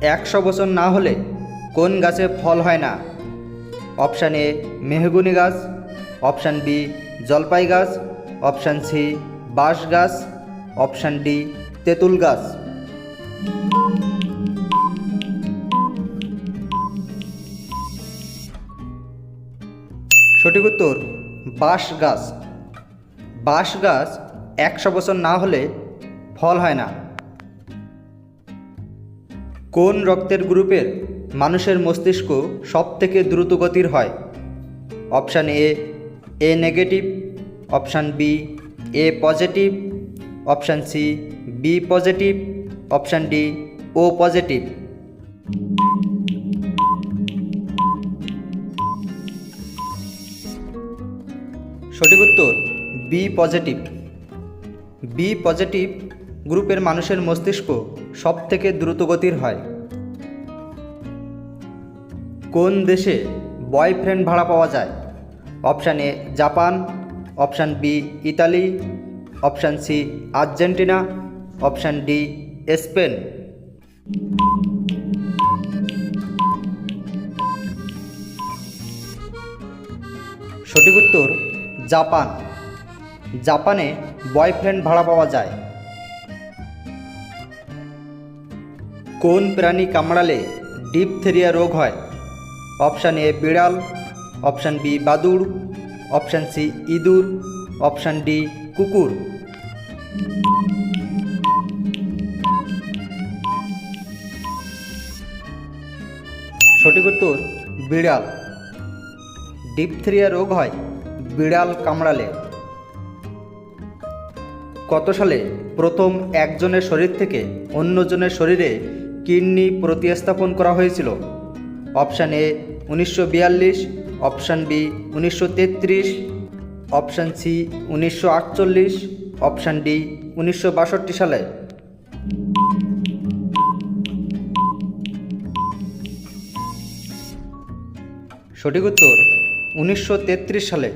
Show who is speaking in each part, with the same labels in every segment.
Speaker 1: একশো বছর না হলে কোন গাছে ফল হয় না? অপশান এ, মেহগুনি গাছ, অপশান বি, জলপাই গাছ, অপশান সি, বাঁশ গাছ, অপশান ডি, তেঁতুল গাছ। সঠিক উত্তর, বাঁশ গাছ। বাঁশ গাছ একশো বছর না হলে ফল হয় না। কোন রক্তের গ্রুপের মানুষের মস্তিষ্ক সব থেকে দ্রুত গতির হয়? Option A A negative, option B, A positive, option C, B positive, option D, O positive. সঠিক উত্তর, বি পজিটিভ। বি পজিটিভ গ্রুপের মানুষের মস্তিষ্ক সব থেকে দ্রুতগতির হয়? কোন দেশে বয়ফ্রেন্ড ভাড়া পাওয়া যায়? Option A, Japan, option B, Italy, option C, Argentina, option D, Spain. সঠিক উত্তর, জাপান। জাপানে বয়ফ্রেন্ড ভাড়া পাওয়া যায়। কোন প্রাণী কামড়ালে ডিপথেরিয়া রোগ হয়? অপশান এ বিড়াল, অপশান বি বাদুড়, অপশান সি ইঁদুর, অপশান ডি কুকুর। সঠিক উত্তর, বিড়াল। ডিপথেরিয়া রোগ হয় বিড়াল কামড়ালে। কত সালে প্রথম একজনের শরীর থেকে অন্যজনের শরীরে কিডনি প্রতিস্থাপন করা হয়েছিল। অপশান এ উনিশশো বিয়াল্লিশ, অপশান বি উনিশশো তেত্রিশ, অপশান সি উনিশশো আটচল্লিশ, অপশান ডি উনিশশো বাষট্টি সালে। সঠিক উত্তর উনিশশো তেত্রিশ সালে।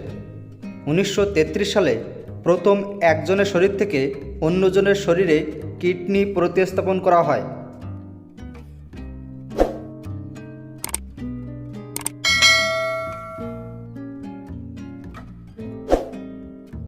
Speaker 1: উনিশশো তেত্রিশ সালে প্রথম একজনের শরীর থেকে অন্যজনের শরীরে কিডনি প্রতিস্থাপন করা হয়।